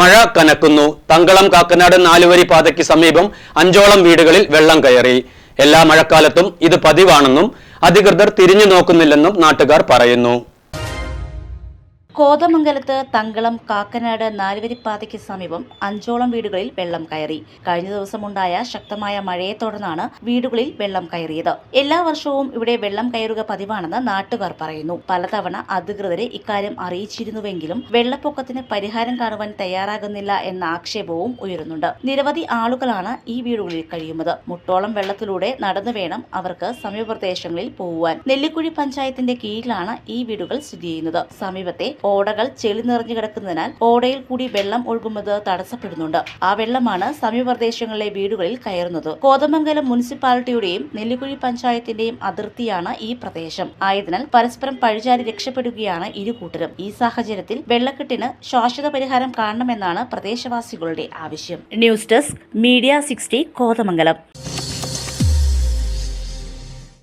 മഴ കനക്കുന്നു. തങ്കളം കാക്കനാട് നാലുവരി പാതയ്ക്ക് സമീപം അഞ്ചോളം വീടുകളിൽ വെള്ളം കയറി. എല്ലാ മഴക്കാലത്തും ഇത് പതിവാണെന്നും അധികൃതർ തിരിഞ്ഞു നോക്കുന്നില്ലെന്നും നാട്ടുകാർ പറയുന്നു. കോതമംഗലത്ത് തങ്കളം കാക്കനാട് നാലുവരിപ്പാതയ്ക്ക് സമീപം അഞ്ചോളം വീടുകളിൽ വെള്ളം കയറി. കഴിഞ്ഞ ദിവസമുണ്ടായ ശക്തമായ മഴയെ തുടർന്നാണ് വീടുകളിൽ വെള്ളം കയറിയത്. എല്ലാ വർഷവും ഇവിടെ വെള്ളം കയറുക പതിവാണെന്ന് നാട്ടുകാർ പറയുന്നു. പലതവണ അധികൃതരെ ഇക്കാര്യം അറിയിച്ചിരുന്നുവെങ്കിലും വെള്ളപ്പൊക്കത്തിന് പരിഹാരം കാണുവാൻ തയ്യാറാകുന്നില്ല എന്ന ആക്ഷേപവും ഉയരുന്നുണ്ട്. നിരവധി ആളുകളാണ് ഈ വീടുകളിൽ കഴിയുന്നത്. മുട്ടോളം വെള്ളത്തിലൂടെ നടന്നു വേണം അവർക്ക് സമീപ പ്രദേശങ്ങളിൽ പോകുവാൻ നെല്ലിക്കുഴി പഞ്ചായത്തിന്റെ കീഴിലാണ് ഈ വീടുകൾ സ്ഥിതി ചെയ്യുന്നത്. സമീപത്തെ ഓടകൾ ചെളി നിറഞ്ഞു കിടക്കുന്നതിനാൽ ഓടയിൽ കൂടി വെള്ളം ഒഴുകുന്നത് തടസ്സപ്പെടുന്നുണ്ട്. ആ വെള്ളമാണ് സമീപപ്രദേശങ്ങളിലെ വീടുകളിൽ കയറുന്നത്. കോതമംഗലം മുനിസിപ്പാലിറ്റിയുടെയും നെല്ലിക്കുഴി പഞ്ചായത്തിന്റെയും അതിർത്തിയാണ് ഈ പ്രദേശം. ആയതിനാൽ പരസ്പരം പഴിചാരി രക്ഷപ്പെടുകയാണ് ഇരുകൂട്ടരും ഈ സാഹചര്യത്തിൽ വെള്ളക്കെട്ടിന് ശാശ്വത പരിഹാരം കാണണമെന്നാണ് പ്രദേശവാസികളുടെ ആവശ്യം. News desk media sixty Kothamangalam.